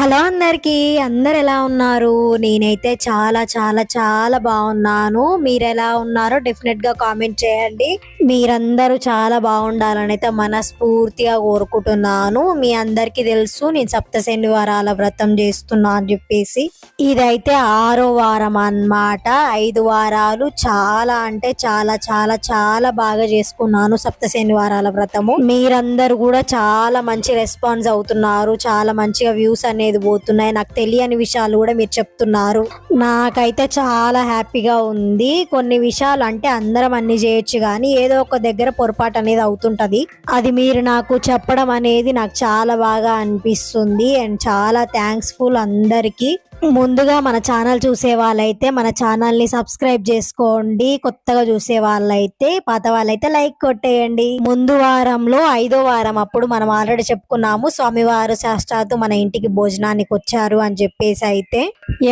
Hello అందరికీ అందరు ఎలా ఉన్నారు? నేనైతే చాలా చాలా చాలా బాగున్నాను. మీరు ఎలా ఉన్నారో డెఫినెట్గా కామెంట్ చేయండి. మీరందరూ చాలా బాగుండాలని అయితే మనస్ఫూర్తిగా కోరుకుంటున్నాను. మీ అందరికీ తెలుసు నేను సప్త శనివారాల వ్రతం చేస్తున్నా అని చెప్పేసి. ఇదైతే ఆరో వారం అన్నమాట. ఐదు వారాలు చాలా అంటే చాలా చాలా చాలా బాగా చేసుకున్నాను సప్త శనివారాల వ్రతము. మీరందరూ కూడా చాలా మంచి రెస్పాన్స్ అవుతున్నారు. చాలా మంచిగా వ్యూస్ అనేది పోతున్నాయి. నాకు తెలియని విషయాలు కూడా మీరు చెప్తున్నారు. నాకైతే చాలా హ్యాపీగా ఉంది. కొన్ని విషయాలు అంటే అందరం అన్ని చేయొచ్చు కానీ ఏదో ఒక దగ్గర పొరపాటు అనేది అవుతుంటది. అది మీరు నాకు చెప్పడం అనేది నాకు చాలా బాగా అనిపిస్తుంది. అండ్ చాలా థ్యాంక్స్ఫుల్ అందరికీ. ముందుగా మన ఛానల్ చూసే వాళ్ళైతే మన ఛానల్ని సబ్స్క్రైబ్ చేసుకోండి. కొత్తగా చూసే వాళ్ళైతే పాత వాళ్ళైతే లైక్ కొట్టేయండి. ముందు వారంలో ఐదో వారం అప్పుడు మనం ఆల్రెడీ చెప్పుకున్నాము స్వామివారు శాస్త్రాతు మన ఇంటికి భోజనానికి వచ్చారు అని చెప్పేసి అయితే.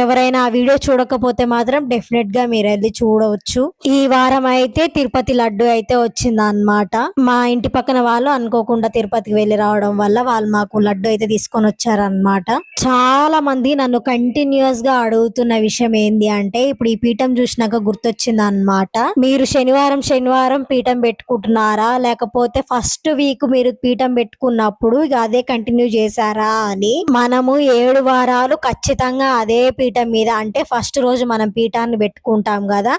ఎవరైనా ఆ వీడియో చూడకపోతే మాత్రం డెఫినెట్గా మీరు వెళ్ళి చూడవచ్చు. ఈ వారం అయితే తిరుపతి లడ్డు అయితే వచ్చింది అనమాట మా ఇంటి పక్కన వాళ్ళు అనుకోకుండా తిరుపతికి వెళ్ళి రావడం వల్ల వాళ్ళు మాకు లడ్డు అయితే తీసుకొని వచ్చారనమాట చాలా మంది నన్ను కంటి గా అడుగుతున్న విషయం ఏంది అంటే ఇప్పుడు ఈ పీఠం చూసినాక గుర్తొచ్చింది అనమాట మీరు శనివారం శనివారం పీఠం పెట్టుకుంటున్నారా? లేకపోతే ఫస్ట్ వీక్ మీరు పీఠం పెట్టుకున్నప్పుడు ఇక అదే కంటిన్యూ చేశారా అని మనము ఏడు వారాలు ఖచ్చితంగా అదే పీఠం మీద అంటే ఫస్ట్ రోజు మనం పీఠాన్ని పెట్టుకుంటాం కదా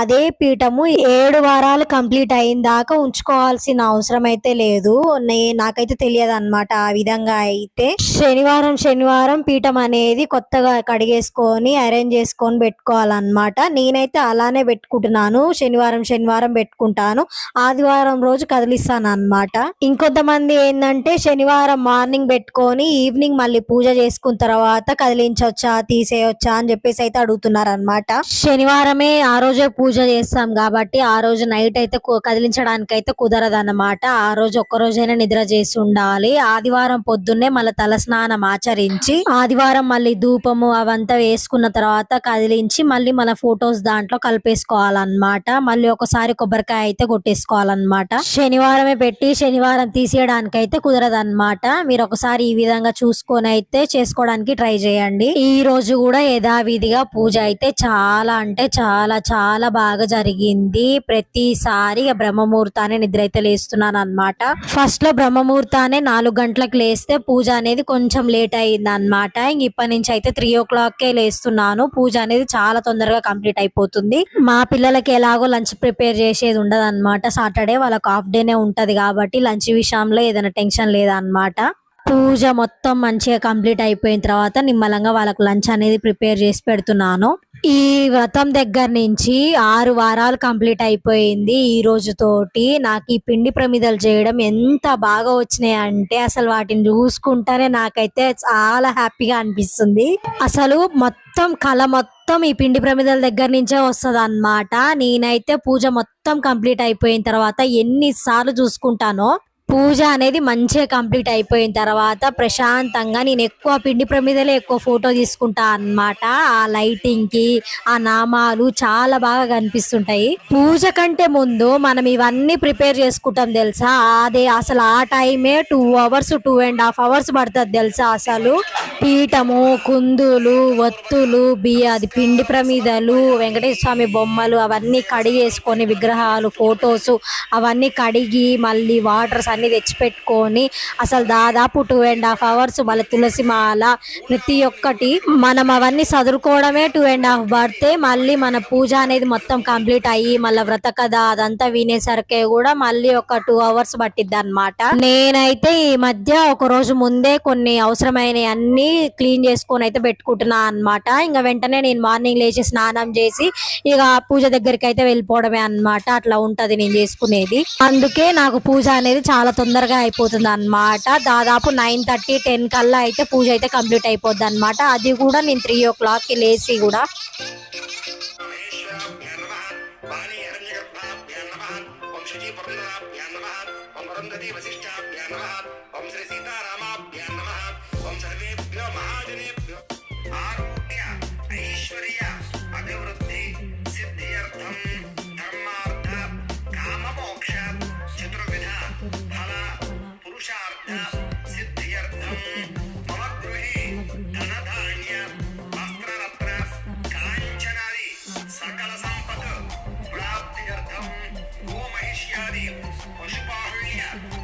అదే పీఠము ఏడు వారాలు కంప్లీట్ అయిన దాకా ఉంచుకోవాల్సిన అవసరం అయితే లేదు. నే నాకైతే తెలియదు అనమాట ఆ విధంగా అయితే. శనివారం శనివారం పీఠం అనేది కొత్తగా కడిగేసుకొని అరేంజ్ చేసుకొని పెట్టుకోవాలన్నమాట. నేనైతే అలానే పెట్టుకుంటున్నాను. శనివారం శనివారం పెట్టుకుంటాను. ఆదివారం రోజు కదిలిస్తాను అనమాట ఇంకొంతమంది ఏంటంటే శనివారం మార్నింగ్ పెట్టుకొని ఈవినింగ్ మళ్ళీ పూజ చేసుకున్న తర్వాత కదిలించవచ్చా తీసేయొచ్చా అని చెప్పేసి అయితే అడుగుతున్నారు అనమాట శనివారమే ఆ రోజే పూజ చేస్తాం కాబట్టి ఆ రోజు నైట్ అయితే కదిలించడానికి అయితే కుదరదు అనమాట ఆ రోజు ఒక్క రోజైనా నిద్ర చేసి ఉండాలి. ఆదివారం పొద్దున్నే మళ్ళీ తల స్నానం ఆచరించి ఆదివారం మళ్ళీ ధూపము అవంతా వేసుకున్న తర్వాత కదిలించి మళ్ళీ మన ఫొటోస్ దాంట్లో కలిపేసుకోవాలన్నమాట. మళ్ళీ ఒకసారి కొబ్బరికాయ అయితే కొట్టేసుకోవాలన్నమాట. శనివారమే పెట్టి శనివారం తీసేయడానికి అయితే కుదరదు అనమాట మీరు ఒకసారి ఈ విధంగా చూసుకొని అయితే చేసుకోవడానికి ట్రై చేయండి. ఈ రోజు కూడా యథావిధిగా పూజ అయితే చాలా అంటే చాలా చాలా బాగా జరిగింది. ప్రతిసారి ఇక బ్రహ్మముహూర్తాన్ని నిద్ర అయితే లేస్తున్నాను అనమాట ఫస్ట్లో బ్రహ్మముహూర్తాన్ని నాలుగు గంటలకు లేస్తే పూజ అనేది కొంచెం లేట్ అయింది అనమాట ఇంక ఇప్పటి నుంచి అయితే త్రీ ఓ ఓ క్లాక్ లేస్తున్నాను. పూజ అనేది చాలా తొందరగా కంప్లీట్ అయిపోతుంది. మా పిల్లలకి ఎలాగో లంచ్ ప్రిపేర్ చేసేది ఉండదు అనమాట సాటర్డే వాళ్ళకి హాఫ్ డేనే ఉంటది కాబట్టి లంచ్ విషయంలో ఏదైనా టెన్షన్ లేదన్నమాట. పూజ మొత్తం మంచిగా కంప్లీట్ అయిపోయిన తర్వాత నిమ్మలంగా వాళ్ళకు లంచ్ అనేది ప్రిపేర్ చేసి పెడుతున్నాను. ఈ వ్రతం దగ్గర నుంచి ఆరు వారాలు కంప్లీట్ అయిపోయింది ఈ రోజు తోటి నాకు ఈ పిండి ప్రమిదలు చేయడం ఎంత బాగా వచ్చినాయి అంటే అసలు వాటిని చూసుకుంటానే నాకైతే చాలా హ్యాపీగా అనిపిస్తుంది. అసలు మొత్తం కళ మొత్తం ఈ పిండి ప్రమిదల దగ్గర నుంచే వస్తుంది అనమాట నేనైతే పూజ మొత్తం కంప్లీట్ అయిపోయిన తర్వాత ఎన్నిసార్లు చూసుకుంటానో పూజ అనేది మంచిగా కంప్లీట్ అయిపోయిన తర్వాత ప్రశాంతంగా నేను ఎక్కువ పిండి ప్రమిదలే ఎక్కువ ఫోటో తీసుకుంటా అన్నమాట. ఆ లైటింగ్కి ఆ నామాలు చాలా బాగా కనిపిస్తుంటాయి. పూజ కంటే ముందు మనం ఇవన్నీ ప్రిపేర్ చేసుకుంటాం తెలుసా? అదే అసలు ఆ టైమే two hours two and half hours పడుతుంది తెలుసా అసలు? పీఠము కుందులు ఒత్తులు బియ్య అది పిండి ప్రమిదలు వెంకటేశ్వర స్వామి బొమ్మలు అవన్నీ కడిగేసుకొని విగ్రహాలు ఫొటోస్ అవన్నీ కడిగి మళ్ళీ వాటర్స్ అన్ని తెచ్చిపెట్టుకొని అసలు దాదాపు టూ అండ్ హాఫ్ అవర్స్ మళ్ళీ తులసి మాల ప్రతి ఒక్కటి మనం అవన్నీ చదువుకోవడమే టూ అండ్ హాఫ్ పడితే మళ్ళీ మన పూజ అనేది మొత్తం కంప్లీట్ అయ్యి మళ్ళీ వ్రత కథ అదంతా వినేసరికే కూడా మళ్ళీ ఒక టూ అవర్స్ పట్టిద్ది అనమాట నేనైతే ఈ మధ్య ఒక రోజు ముందే కొన్ని అవసరమైన అన్ని క్లీన్ చేసుకొని అయితే పెట్టుకుంటున్నా అన్నమాట. ఇంకా వెంటనే నేను మార్నింగ్ లేచి స్నానం చేసి ఇక పూజ దగ్గరికి అయితే వెళ్ళిపోవడమే అన్నమాట. అట్లా ఉంటది నేను చేసుకునేది. అందుకే నాకు పూజ అనేది చాలా తొందరగా అయిపోతుంది అన్నమాట దాదాపు నైన్ థర్టీ టెన్ కల్లా అయితే పూజ అయితే కంప్లీట్ అయిపోద్ది అనమాట అది కూడా నేను త్రీ ఓ క్లాక్కి లేచి కూడా Hoje o barulho é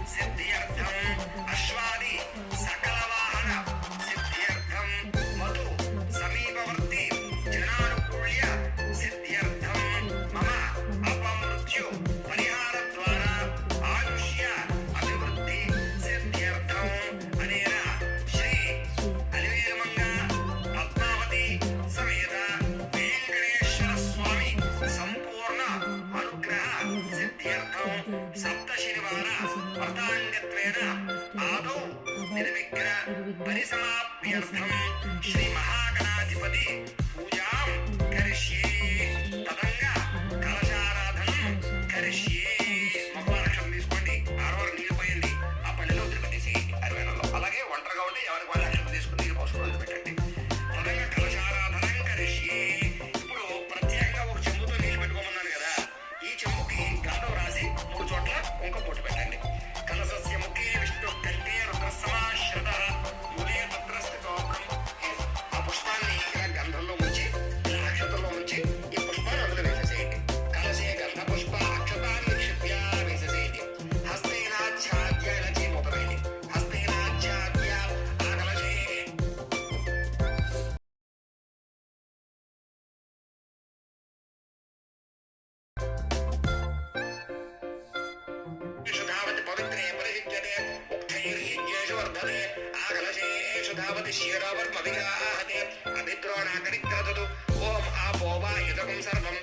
వర్మవిగాహతే అభిద్రోణాకనిగ్రదతు ఓం ఆ వా ఇదకం సర్వం